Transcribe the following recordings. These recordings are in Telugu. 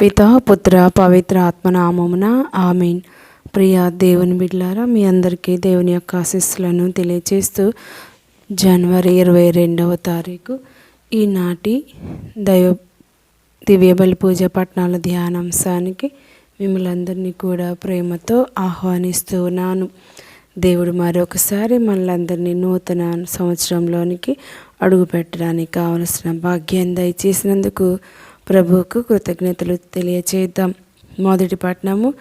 పిత పుత్ర పవిత్ర ఆత్మనామమున ఆమెన్. ప్రియ దేవుని బిడ్లారా మీ అందరికీ దేవుని యొక్క ఆశీస్సులను తెలియచేస్తూ జనవరి ఇరవై రెండవ తారీఖు ఈనాటి దైవ దివ్య బలి పూజ పట్నాల ధ్యానాంశానికి మిమ్మల్ని అందరినీ కూడా ప్రేమతో ఆహ్వానిస్తూ ఉన్నాను. దేవుడు మరొకసారి మనలందరినీ నూతన సంవత్సరంలోనికి అడుగుపెట్టడానికి కావలసిన భాగ్యం దయచేసినందుకు ప్రభువుకు కృతజ్ఞతలు తెలియచేద్దాం. మొదటి పట్నము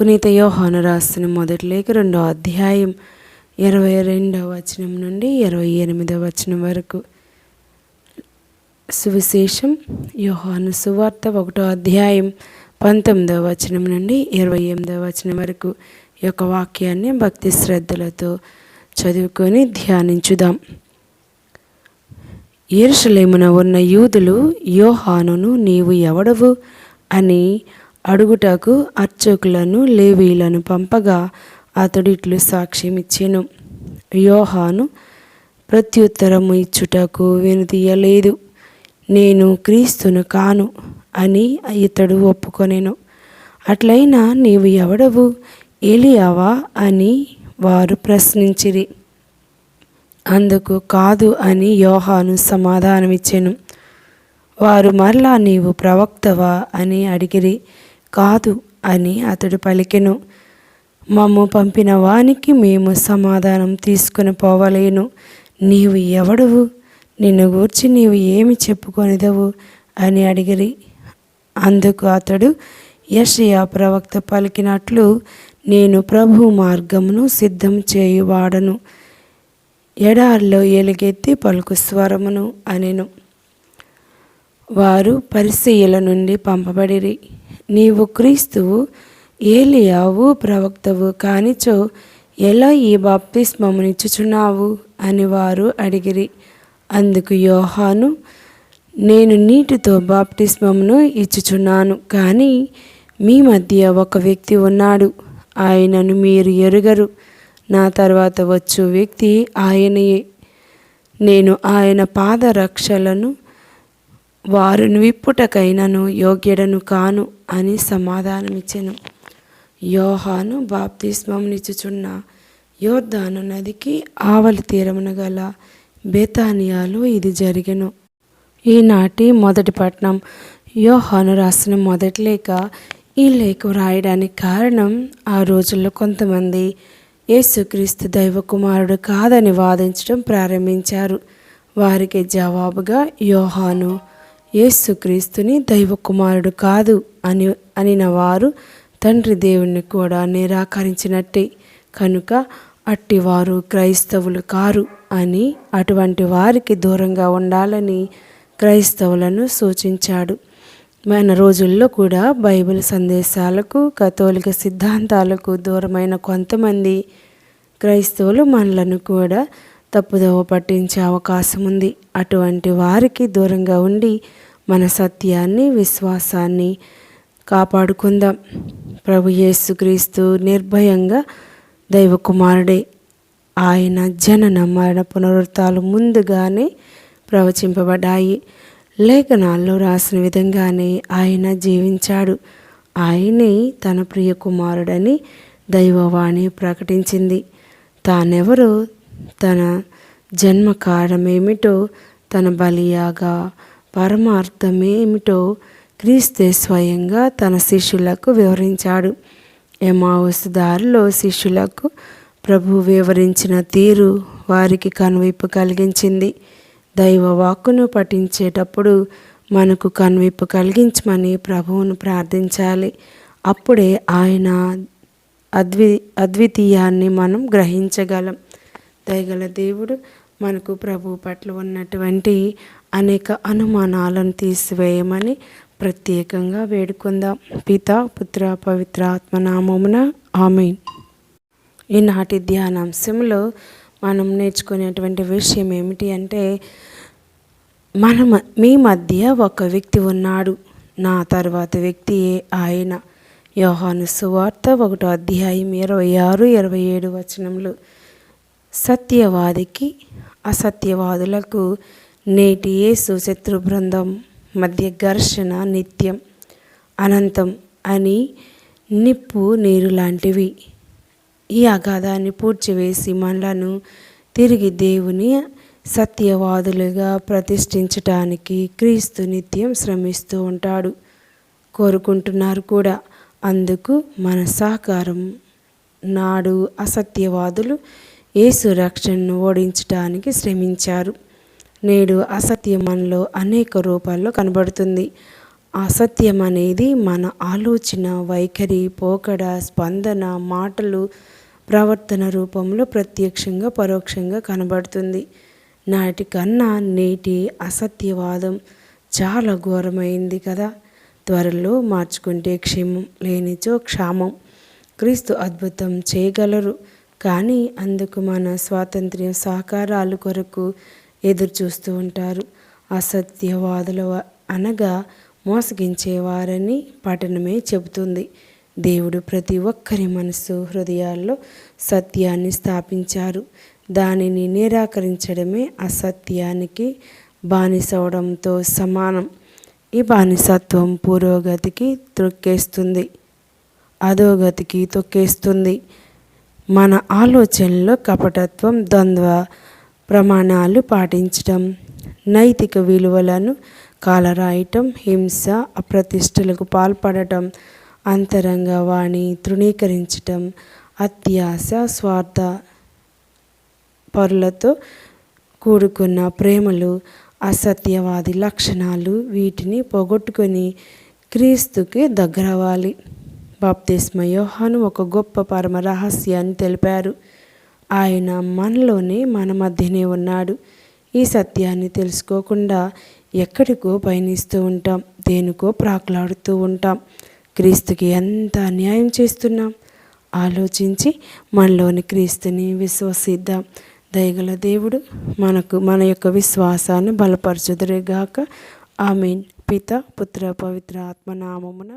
పునీత యోహాను రాసిన మొదటి లేఖ రెండో అధ్యాయం ఇరవై రెండవ వచనం నుండి ఇరవై ఎనిమిదవ వచనం వరకు. సువిశేషం యోహాను సువార్త ఒకటో అధ్యాయం పంతొమ్మిదవ వచనం నుండి ఇరవై ఎనిమిదవ వచనం వరకు యొక్క వాక్యాన్ని భక్తి శ్రద్ధలతో చదువుకొని ధ్యానించుదాం. ఏరుషలేమున ఉన్న యూదులు యోహానును నీవు ఎవడవు? అని అడుగుటకు అర్చకులను లేవీలను పంపగా అతడిట్లు సాక్ష్యం ఇచ్చెను యోహాను ప్రత్యుత్తరము ఇచ్చుటకు వెనుదీయలేదు నేను క్రీస్తును కాను అని ఇతడు ఒప్పుకొనెను. అట్లయినా నీవు ఎవడవు? ఏలియావా అని వారు ప్రశ్నించిరి. అందుకు కాదు అని యోహాను సమాధానమిచ్చెను. వారు మరలా నీవు ప్రవక్తవా? అని అడిగిరి. కాదు అని అతడు పలికెను. మమ్ము పంపిన వానికి మేము సమాధానం తీసుకుని పోవలేను. నీవు ఎవడువు? నిన్ను గూర్చి నీవు ఏమి చెప్పుకొనిదవు? అని అడిగిరి. అందుకు అతడు యషయా ప్రవక్త పలికినట్లు నేను ప్రభు మార్గమును సిద్ధం చేయువాడను. ఎడారిలో ఎలుగెత్తి పలుకు స్వరమును అనెను. వారు పరిశీల నుండి పంపబడిరి. నీవు క్రీస్తువు ఏలియావు ప్రవక్తవు కానిచో ఎలా ఈ బాప్తిస్మమునిచ్చుచున్నావు? అని వారు అడిగిరి. అందుకు యోహాను నేను నీటితో బాప్తిస్మమును ఇచ్చుచున్నాను కానీ మీ మధ్య ఒక వ్యక్తి ఉన్నాడు. ఆయనను మీరు ఎరుగరు. నా తర్వాత వచ్చు వ్యక్తి ఆయనయే నేను ఆయన పాదరక్షలను వారును విప్పుటకైనను యోగ్యుడను కాను అని సమాధానమిచ్చెను. యోహాను బాప్తిస్మమునిచ్చుచున్న యోర్ధాను నదికి ఆవలి తీరమున గల బేతానియాలో ఇది జరిగెను. ఈనాటి మొదటి పట్నం యోహాను రాసిన మొదటి లేఖ. ఈ లేఖ వ్రాయడానికి కారణం ఆ రోజుల్లో కొంతమంది యేసుక్రీస్తు దైవకుమారుడు కాదని వాదించడం ప్రారంభించారు. వారికి జవాబుగా యోహాను యేసుక్రీస్తుని దైవకుమారుడు కాదు అని అనిన వారు తండ్రి దేవుణ్ణి కూడా నిరాకరించినట్టే. కనుక అట్టివారు క్రైస్తవులు కారు అని అటువంటి వారికి దూరంగా ఉండాలని క్రైస్తవులను సూచించాడు. మన రోజుల్లో కూడా బైబిల్ సందేశాలకు కథోలిక సిద్ధాంతాలకు దూరమైన కొంతమంది క్రైస్తవులు మనలను కూడా తప్పుదోవ పట్టించే అవకాశం ఉంది. అటువంటి వారికి దూరంగా ఉండి మన సత్యాన్ని విశ్వాసాన్ని కాపాడుకుందాం. ప్రభు యేసుక్రీస్తు నిర్భయంగా దైవ కుమారుడే ఆయన జనన మరణ పునరుత్తాలు ముందుగానే ప్రవచింపబడ్డాయి. లేఖనాల్లో రాసిన విధంగానే ఆయన జీవించాడు. ఆయనే తన ప్రియ కుమారుడని దైవవాణి ప్రకటించింది. తానెవరో తన జన్మ కారణమేమిటో తన బలియాగా పరమార్థమేమిటో క్రీస్తే స్వయంగా తన శిష్యులకు వివరించాడు. ఎమావస్ దారిలో శిష్యులకు ప్రభు వివరించిన తీరు వారికి కనువిప్పు కలిగించింది. దైవ వాక్కును పఠించేటప్పుడు మనకు కనువిప్పు కలిగించమని ప్రభువును ప్రార్థించాలి. అప్పుడే ఆయన అద్వి అద్వితీయాన్ని మనం గ్రహించగలం. దయగల దేవుడు మనకు ప్రభు పట్ల ఉన్నటువంటి అనేక అనుమానాలను తీసివేయమని ప్రత్యేకంగా వేడుకుందాం. పిత పుత్ర పవిత్ర ఆత్మనామమున ఆమె ఈనాటి ధ్యానాంశంలో మనం నేర్చుకునేటువంటి విషయం ఏమిటి అంటే మన మీ మధ్య ఒక వ్యక్తి ఉన్నాడు. నా తర్వాత వ్యక్తి ఆయన. యోహాను సువార్త ఒకటో అధ్యాయం ఇరవై ఆరు ఇరవై ఏడు వచనంలో సత్యవాదికి అసత్యవాదులకు నేటి యేసు శత్రు బృందం మధ్య ఘర్షణ నిత్యం అనంతం అని నిప్పు నీరు లాంటివి. ఈ అగాధాన్ని పూడ్చివేసి మనలను తిరిగి దేవుని సత్యవాదులుగా ప్రతిష్ఠించటానికి క్రీస్తు నిత్యం శ్రమిస్తూ ఉంటాడు. కోరుకుంటున్నారు కూడా. అందుకు మన సహకారం నాడు అసత్యవాదులు యేసు రక్షణను ఓడించటానికి శ్రమించారు. నేడు అసత్యం మనలో అనేక రూపాల్లో కనబడుతుంది. అసత్యం అనేది మన ఆలోచన వైఖరి పోకడ స్పందన మాటలు ప్రవర్తన రూపంలో ప్రత్యక్షంగా పరోక్షంగా కనబడుతుంది. నాటి కన్నా నేటి అసత్యవాదం చాలా ఘోరమైంది కదా. త్వరలో మార్చుకుంటే క్షేమం లేనిచో క్షామం. క్రీస్తు అద్భుతం చేయగలరు. కానీ అందుకు మన స్వాతంత్ర్య సహకారాలు కొరకు ఎదురు చూస్తూ ఉంటారు. అసత్యవాదుల అనగా మోసగించేవారని పఠనమే చెబుతుంది. దేవుడు ప్రతి ఒక్కరి మనసు హృదయాల్లో సత్యాన్ని స్థాపించారు. దానిని నిరాకరించడమే అసత్యానికి బానిసవడంతో సమానం. ఈ బానిసత్వం పురోగతికి త్రొక్కేస్తుంది అధోగతికి తొక్కేస్తుంది. మన ఆలోచనలో కపటత్వం ద్వంద్వ ప్రమాణాలు పాటించటం నైతిక విలువలను కాలరాయటం హింస అప్రతిష్టలకు పాల్పడటం అంతరంగ వాణి తృణీకరించటం అత్యాశ స్వార్థ పరులతో కూడుకున్న ప్రేమలు అసత్యవాది లక్షణాలు వీటిని పోగొట్టుకొని క్రీస్తుకి దగ్గరవ్వాలి. బాప్తిస్మ యోహాను ఒక గొప్ప పరమ రహస్యాన్ని తెలిపారు. ఆయన మనలోనే మన మధ్యనే ఉన్నాడు. ఈ సత్యాన్ని తెలుసుకోకుండా ఎక్కడికో పయనిస్తూ ఉంటాం దేనికో ప్రాకులాడుతూ ఉంటాం. క్రీస్తుకి ఎంత అన్యాయం చేస్తున్నాం? ఆలోచించి మనలోని క్రీస్తుని విశ్వసిద్దాం. దయగల దేవుడు మనకు మన యొక్క విశ్వాసాన్ని బలపరచుదురేగాక. ఆమెన్. పిత పుత్ర పవిత్ర ఆత్మనామమున